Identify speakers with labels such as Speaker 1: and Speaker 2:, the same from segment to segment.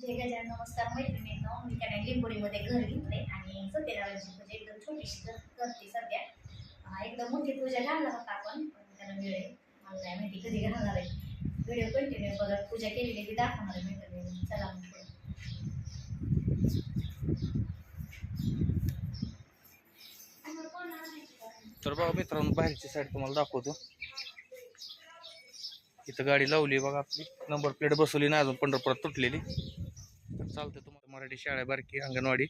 Speaker 1: जय गजान नमस्कार मैत्रिणींनो. मी त्याने लिंबोडीमध्ये घर घेतले आणि सत्यनारायणची पूजा एकदम छोटीशी करते सध्या. एकदम मोठी पूजा घालणार होता आपण पण त्याला वेळ मला नाही माहिती कधी घालणार आहे. व्हिडिओ कंटिन्यू बघत पूजा केलेली ती दाखवणार आहे मैत्रिणी चला मग
Speaker 2: तर बघा मित्रांनो बाहेरची साईड तुम्हाला दाखवतो. इथं गाडी लावली बघा आपली. नंबर प्लेट बसवली नाही अजून पंढरपुरात तुटलेली. तर चालतं तुम्हाला मराठी शाळा आहे बारकी अंगणवाडी.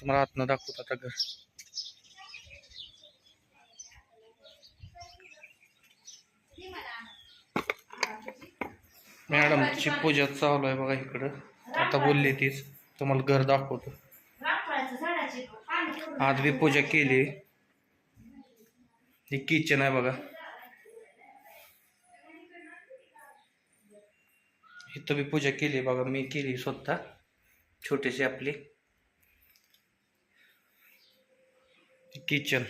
Speaker 2: तुम्हाला आतनं दाखवतो आता घर. मॅडमची पूजा चालू आहे बघा इकडं. आता बोलली तीच. तुम्हाला घर दाखवतो. आज बी पूजा केली. हे किचन आहे बघा. इथं बी पूजा केली बघा मी केली स्वतः. छोटीशी आपली. किचन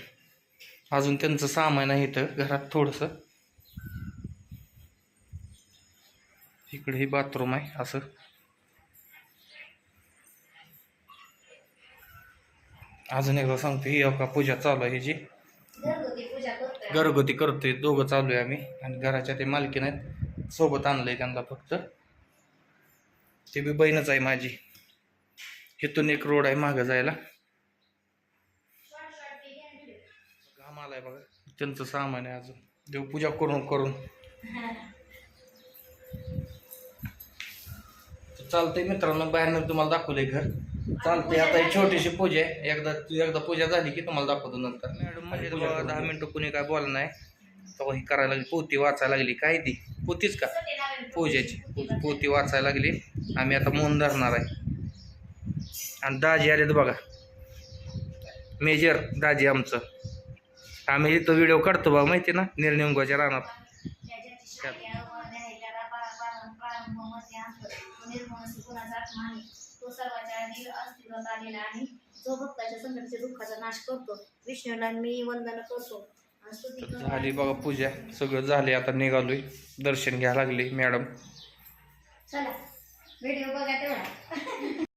Speaker 2: अजून त्यांचं सामान आहे इथं घरात थोडंसं. इकडे ही बाथरूम आहे असं. अजून एकदा सांगतो ही का पूजा चालू आहे
Speaker 1: करतोय.
Speaker 2: घरगुती करतोय दोघं चालू आहे आम्ही. आणि घराच्या ते मालकीन आहेत सोबत आणलंय त्यांना फक्त. ते बी बहीणच आहे माझी. इथून एक रोड आहे मागं जायला. घाम आलाय बघा. त्यांचं सामान आहे अजून. देवपूजा करून करून. चालतंय मित्रांनो बाहेरनं तुम्हाला दाखवलंय घर. चालतंय आता ही छोटीशी पूजा आहे. एकदा एकदा पूजा झाली की तुम्हाला दाखवतो नंतर. मॅडम म्हणजे दहा मिनिटं कुणी काय बोललं नाही. तेव्हा ही करायला लागली पोती वाचायला लागली. काय ती? पोतीच का? पूजेची. पो- पोती वाचायला लागली. आम्ही आता मौन धरणार आहे. आणि दाजी आलेत बघा. मेजर दाजी आमचं. आम्ही इथं व्हिडिओ काढतो बघा माहिती ना निर्निंगोच्या रानात
Speaker 1: तो आहे. आधी अस्तित्वात आलेला जो भक्ताच्या दुःखाचा नाश करतो विष्णूला मी वंदन करतो.
Speaker 2: झाली बघा पूजा. सगळं झाले आता निघालोय. दर्शन घ्यायला लागले मॅडम
Speaker 1: चला. व्हिडिओ बघा तेवढा.